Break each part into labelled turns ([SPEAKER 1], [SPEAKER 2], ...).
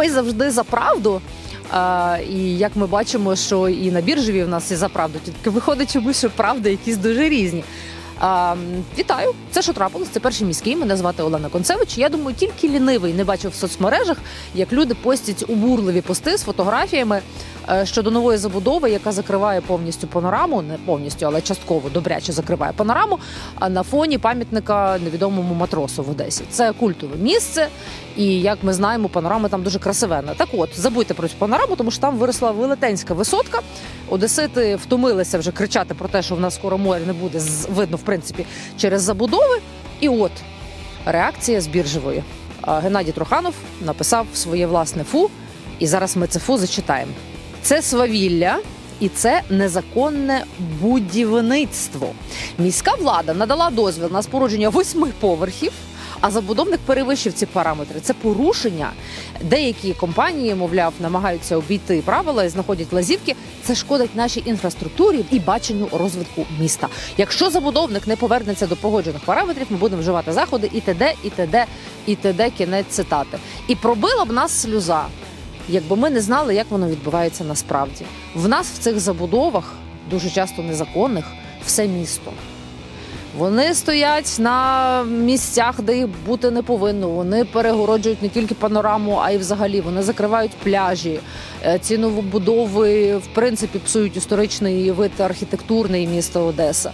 [SPEAKER 1] Ми завжди за правду. А, і як ми бачимо, що і на біржеві в нас і за правду, тільки виходить чомусь, що правди якісь дуже різні. А, вітаю, це що трапилось? Це перший міський. Мене звати Олена Концевич. Я думаю, тільки лінивий не бачив в соцмережах, як люди постять убурливі пости з фотографіями е, щодо нової забудови, яка закриває повністю панораму, не повністю, але частково добряче закриває панораму. А на фоні пам'ятника невідомому матросу в Одесі. Це культове місце, і як ми знаємо, панорама там дуже красивенна. Так от забудьте про цю панораму, тому що там виросла велетенська висотка. Одесити втомилися вже кричати про те, що в нас скоро моря не буде видно, в принципі, через забудови. І от реакція з біржевої. Геннадій Труханов написав своє власне фу, і зараз ми це фу зачитаємо. Це свавілля. І це незаконне будівництво. Міська влада надала дозвіл на спорудження восьми поверхів, а забудовник перевищив ці параметри. Це порушення. Деякі компанії, мовляв, намагаються обійти правила і знаходять лазівки. Це шкодить нашій інфраструктурі і баченню розвитку міста. Якщо забудовник не повернеться до погоджених параметрів, ми будемо вживати заходи і т.д., і т.д., і т.д. кінець цитати. І пробила б нас сльоза, якби ми не знали, як воно відбувається насправді. В нас в цих забудовах, дуже часто незаконних, все місто. Вони стоять на місцях, де їх бути не повинно. Вони перегороджують не тільки панораму, а й взагалі вони закривають пляжі. Е, Ці новобудови в принципі псують історичний вид архітектурний міста Одеса.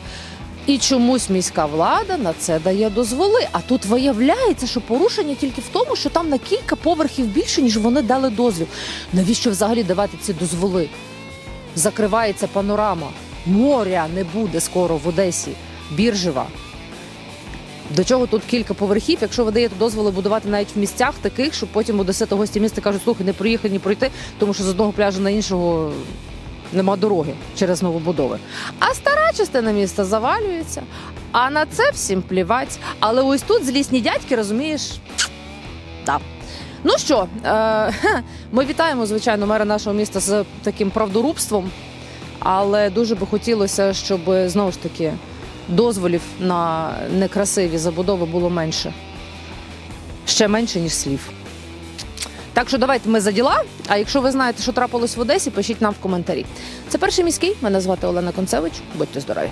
[SPEAKER 1] І чомусь міська влада на це дає дозволи. А тут виявляється, що порушення тільки в тому, що там на кілька поверхів більше, ніж вони дали дозвіл. Навіщо взагалі давати ці дозволи? Закривається панорама. Моря не буде скоро в Одесі. Біржева. До чого тут кілька поверхів, якщо ви даєте дозволи будувати навіть в місцях таких, щоб потім одесити гості міста кажуть, слухай, не проїхати, ні пройти, тому що з одного пляжу на іншого нема дороги через новобудови. А стара частина міста завалюється. А на це всім плівать. Але ось тут злісні дядьки, розумієш, так. Ну що, е, ми вітаємо, звичайно, мера нашого міста з таким правдорубством, але дуже би хотілося, щоб знову ж таки дозволів на некрасиві забудови було менше. Ще менше, ніж слів. Так що давайте ми за діла. А якщо ви знаєте, що трапилось в Одесі, пишіть нам в коментарі. Це перший міський. Мене звати Олена Концевич. Будьте здорові.